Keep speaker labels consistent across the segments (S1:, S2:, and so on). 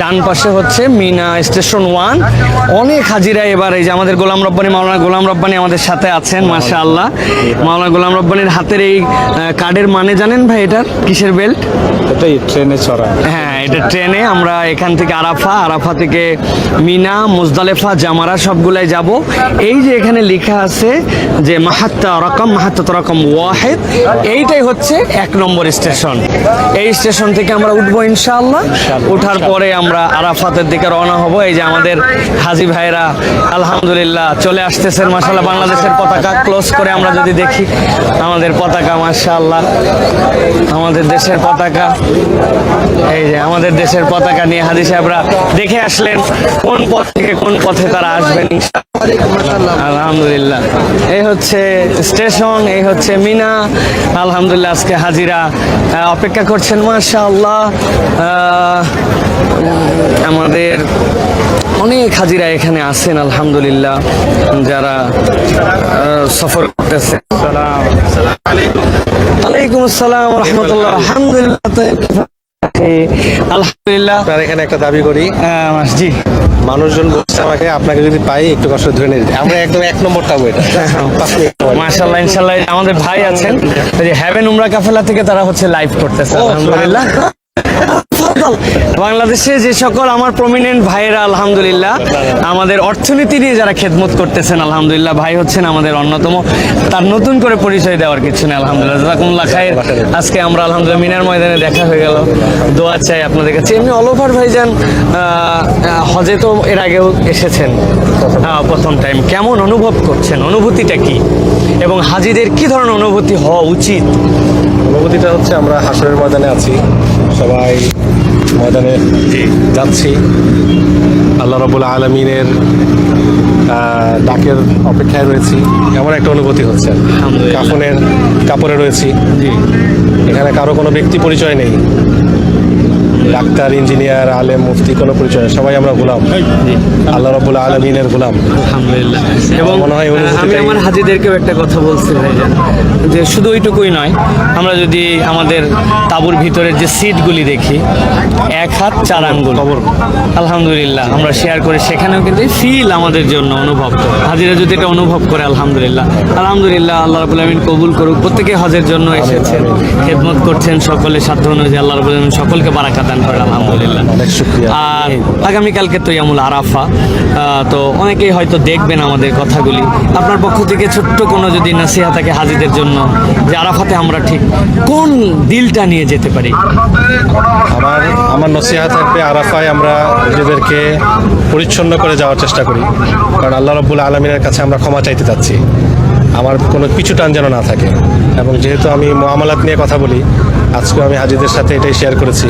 S1: ডান পাশে হচ্ছে Mina station one. অনেক হাজিরা এবার এই যে আমাদের গোলাম রব্বানি মাওলানা গোলাম রব্বানি আমাদের সাথে আছেন মাশা আল্লাহ মাওলানা গোলাম রব্বানির হাতের এই কার্ডের মানে জানেন ভাই এটার? কিসের বেল্ট?
S2: এটাই ট্রেনে চড়া।
S1: হ্যাঁ এটা ট্রেনে। আমরা এখান থেকে আরাফা আরাফা থেকে মিনা মুজদালেফা জামারা সবগুলাই যাব। এই যে এখানে লেখা আছে যে মাহাত্তা রকম মাহাত্তা রকম ওয়াহেদ এইটাই হচ্ছে এক নম্বর স্টেশন। এই স্টেশন থেকে আমরা উঠবো ইনশাআল্লাহ। ওঠার পরে আমরা আরাফাতের দিকে রওনা হব। এই যে আমাদের হাজি ভাইরা আলহামদুলিল্লাহ চলে আসতেছেন। মাসাল্লাহ বাংলাদেশের পতাকা ক্লোজ করে আমরা যদি দেখি আমাদের পতাকা মাশাআল্লাহ আমাদের দেশের পতাকা। এই যে আমাদের দেশের পতাকা নিয়ে হাজি সাহেবরা দেখে আসলেন কোন পথ থেকে কোন পথে তারা আসবেন আলহামদুলিল্লাহ। এই হচ্ছে স্টেশন এই হচ্ছে মিনা। আলহামদুলিল্লাহ আজকে হাজিরা। অপেক্ষা করছেন মাশাআল্লাহ। আমাদের অনেক হাজিরা এখানে আছেন আলহামদুলিল্লাহ যারা আহ, সফর করতেছে। ওয়ালাইকুম আসসালাম রহমতুল্লাহ। আলহামদুলিল্লাহ আলহামদুলিল্লাহ।
S2: আপনার এখানে একটা দাবি করি।
S1: জি।
S2: মানুষজন বলছে আমাকে আপনাকে যদি পাই একটু কষ্ট ধরে নিতে আমরা একদম এক নম্বর টাবো এটা।
S1: মাশাল্লাহ ইনশাল্লাহ আমাদের ভাই আছেন। হ্যাভেন উমরা কাফেলা থেকে তারা হচ্ছে লাইভ করতেছে আলহামদুলিল্লাহ। বাংলাদেশে যে সকল আমার প্রমিনেন্ট ভাইয়েরা, আলহামদুলিল্লাহ, আমাদের অর্থনীতি নিয়ে যারা খেদমত করতেছেন, আলহামদুলিল্লাহ, ভাই হচ্ছেন আমাদের অন্যতম। তার নতুন করে পরিচয় দেওয়ার কিছু নেই, আলহামদুলিল্লাহ। খায়ের আজকে আমরা, আলহামদুলিল্লাহ, মিনার ময়দানে দেখা হয়ে গেল। দোয়া চাই আপনাদের কাছে। এমনি অল ওভার ভাইজান হজে তো এর আগেও এসেছেন। হ্যাঁ প্রথম টাইম কেমন অনুভব করছেন? অনুভূতিটা কি? এবং হাজিদের কি ধরনের অনুভূতি হওয়া উচিত?
S2: অনুভূতিটা হচ্ছে আমরা হাসরের ময়দানে আছি। সবাই ময়দানে যাচ্ছি। আল্লাহ রবুল আলমিনের ডাকের অপেক্ষায় রয়েছি। এমন একটা অনুভূতি হচ্ছে। কাফনের কাপড়ে রয়েছি। এখানে কারও কোনো ব্যক্তি পরিচয় নেই। ডাক্তার ইঞ্জিনিয়ার আলেম মুফতি কোনো পরিচয় সবাই আমরা গোলাম। আল্লাহ রবুল আলমিনের গোলাম।
S1: আলহামদুলিল্লাহ। এবং
S2: মনে হয়
S1: আমি আমার হাজিদেরকেও একটা কথা বলছি ভাইজান যে শুধু ওইটুকুই নয় আমরা যদি আমাদের তাবুর ভিতরের যে সিটগুলি দেখি এক হাত চার আঙ্গুল। আলহামদুলিল্লাহ আমরা শেয়ার করে সেখানেও কিন্তু ফিল আমাদের জন্য অনুভব হাজিরা যদি এটা অনুভব করে আলহামদুলিল্লাহ। আলহামদুলিল্লাহ আল্লাহ রাবুল আলমিন কবুল করুক। প্রত্যেকে হজের জন্য এসেছেন খেদমত করছেন সকলে সাধ্য অনুযায়ী আল্লাহ রাবুল আলমিন সকলকে বারাকা দান করেন আলহামদুলিল্লাহ। আর আগামীকালকে তো ইয়ামুল আরাফা। তো অনেকেই হয়তো দেখবেন আমাদের কথাগুলি। আপনার পক্ষ থেকে ছোট্ট কোনো যদি নাসিহা থাকে হাজিদের জন্য যে আরাফাতে আমরা ঠিক কোন দিলটা নিয়ে যেতে পারি?
S2: আমার আমার নসিহা থাকবে আরাফায় আমরা নিজেদেরকে পরিচ্ছন্ন করে যাওয়ার চেষ্টা করি। কারণ আল্লাহ রব্বুল আলমিনের কাছে আমরা ক্ষমা চাইতে চাচ্ছি আমার কোনো পিছু টান যেন না থাকে। এবং যেহেতু আমি মোয়ামলাত নিয়ে কথা বলি আজকে আমি হাজিদের সাথে এটাই শেয়ার করেছি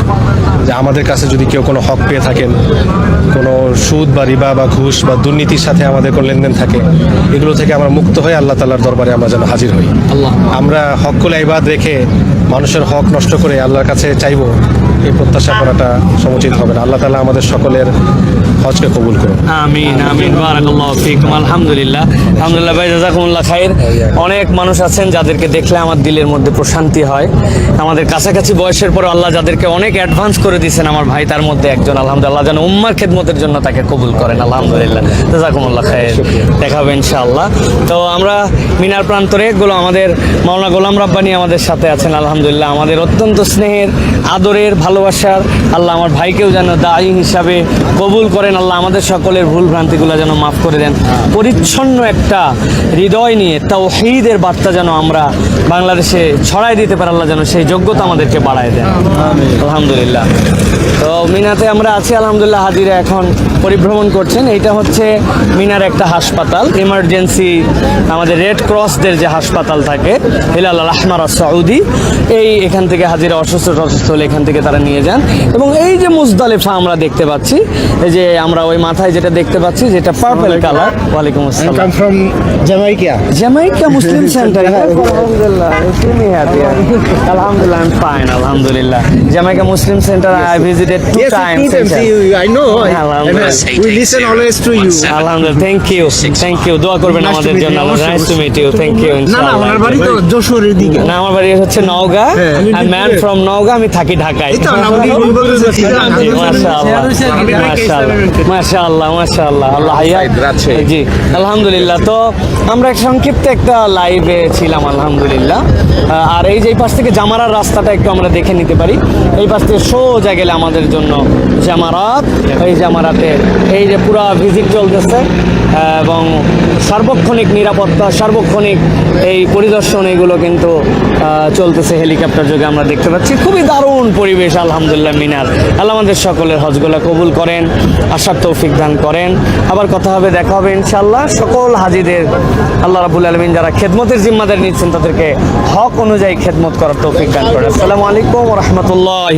S2: যে আমাদের কাছে যদি কেউ কোনো হক পেয়ে থাকেন কোনো সুদ বা রিবা বা ঘুষ বা দুর্নীতির সাথে আমাদের কোনো লেনদেন থাকে এগুলো থেকে আমরা মুক্ত হয়ে আল্লাহ তাল্লাহর দরবারে আমরা যেন হাজির হই। আমরা হকুল ইবাদ রেখে মানুষের হক নষ্ট করে আল্লাহর কাছে চাইব এই প্রত্যাশা করাটা সমুচিত হবে না। আল্লাহ তালা আমাদের সকলের হজকে কবুল করুন।
S1: আমিন আমিন। বারাকাল্লাহু ফিকুম। আলহামদুলিল্লাহ। আলহামদুলিল্লাহ ভাই জাযাকুমুল্লাহ খাইর। অনেক মানুষ আছেন যাদেরকে দেখলে আমার দিলের মধ্যে প্রশান্তি হয়। আমাদের কাছাকাছি বয়সের পর আল্লাহ যাদেরকে অনেক অ্যাডভান্স করে দিয়েছেন আমার ভাই তার মধ্যে একজন। আলহামদুলিল্লাহ যেন উম্মার খেদমতের জন্য তাকে কবুল করেন। আলহামদুলিল্লাহ। জাযাকুমুল্লাহ খাইর। দেখা হবে ইনশাআল্লাহ। তো আমরা মিনার প্রান্তরে গুলো আমাদের মাওলানা গোলাম রাব্বানি আমাদের সাথে আছেন। আলহামদুলিল্লাহ। আমাদের অত্যন্ত স্নেহের আদরের ভালোবাসার আল্লাহ আমার ভাইকেও যেন দায়ী হিসাবে কবুল করেন আল্লাহ আমাদের সকলের ভুল ভ্রান্তিগুলো যেন মাফ করে দেন। পরিচ্ছন্ন একটা হৃদয় নিয়ে তাওহীদের বার্তা যেন আমরা বাংলাদেশে ছড়াই দিতে পারি আল্লাহ যেন সেই যোগ্যতা আমাদেরকে বাড়ায় দেন। আলহামদুলিল্লাহ। তো মিনাতে আমরা আছি আলহামদুলিল্লাহ হাজিরা এখন পরিভ্রমণ করছেন। এইটা হচ্ছে মিনার একটা হাসপাতাল ইমার্জেন্সি আমাদের রেড ক্রসদের যে হাসপাতাল থাকে হিলাল আহমার সৌদি এই এখান থেকে হাজিরা অসুস্থ অসুস্থ হলে এখান থেকে তারা নিয়ে যান। এবং এই যে মুজদালিফা আমরা দেখতে পাচ্ছি এই যে আমরা ওই মাথায় যেটা দেখতে পাচ্ছি যেটা পার্পল কালার ওয়ালাইকুম আসসালাম। From Jamaica Jamaica Muslim centre আলহামদুলিল্লাহ আলহামদুলিল্লাহ
S3: আই
S1: এম
S3: ফাইন আলহামদুলিল্লাহ
S1: Jamaica
S3: Muslim centre I visited two
S1: times
S3: I know we listen always to you
S1: আলহামদুলিল্লাহ থ্যাঙ্ক ইউ থ্যাঙ্ক ইউ দোয়া করবেন আমাদের জন্য nice to meet you thank you
S3: না না আমার বাড়ি তো যশোরের দিকে।
S1: না আমার বাড়ি হচ্ছে Naogaon I man from Naogaon আমি থাকি ঢাকায়। মাশাআল্লাহ মাশাআল্লাহ আল্লাহ জি আলহামদুলিল্লাহ। তো আমরা সংক্ষিপ্ত একটা লাইভে ছিলাম আলহামদুলিল্লাহ। আর এই যে পাশ থেকে জামারার রাস্তাটা একটু আমরা দেখে নিতে পারি। এই পাশ থেকে সোজা গেলে আমাদের জন্য জামারাত। এই জামারাতে এই যে পুরা ভিজিট চলতেছে এবং সার্বক্ষণিক নিরাপত্তা সার্বক্ষণিক এই পরিদর্শন এগুলো কিন্তু চলতেছে হেলিকপ্টার যোগে আমরা দেখতে পাচ্ছি। খুবই দারুণ পরিবেশ আলহামদুলিল্লাহ মিনার আল্লাহ আমাদের সকলের হজগুলা কবুল করেন, আশার তৌফিক দান করেন। আবার কথা হবে, দেখা হবে ইনশাল্লাহ সকল হাজিদের, আল্লাহ রাবুল আলমিন যারা খেদমতের জিম্মাদার নিচ্ছেন, তাদেরকে হক অনুযায়ী খেদমত করার তৌফিক দান করেন। আসসালামু আলাইকুম রহমতুল্লাহ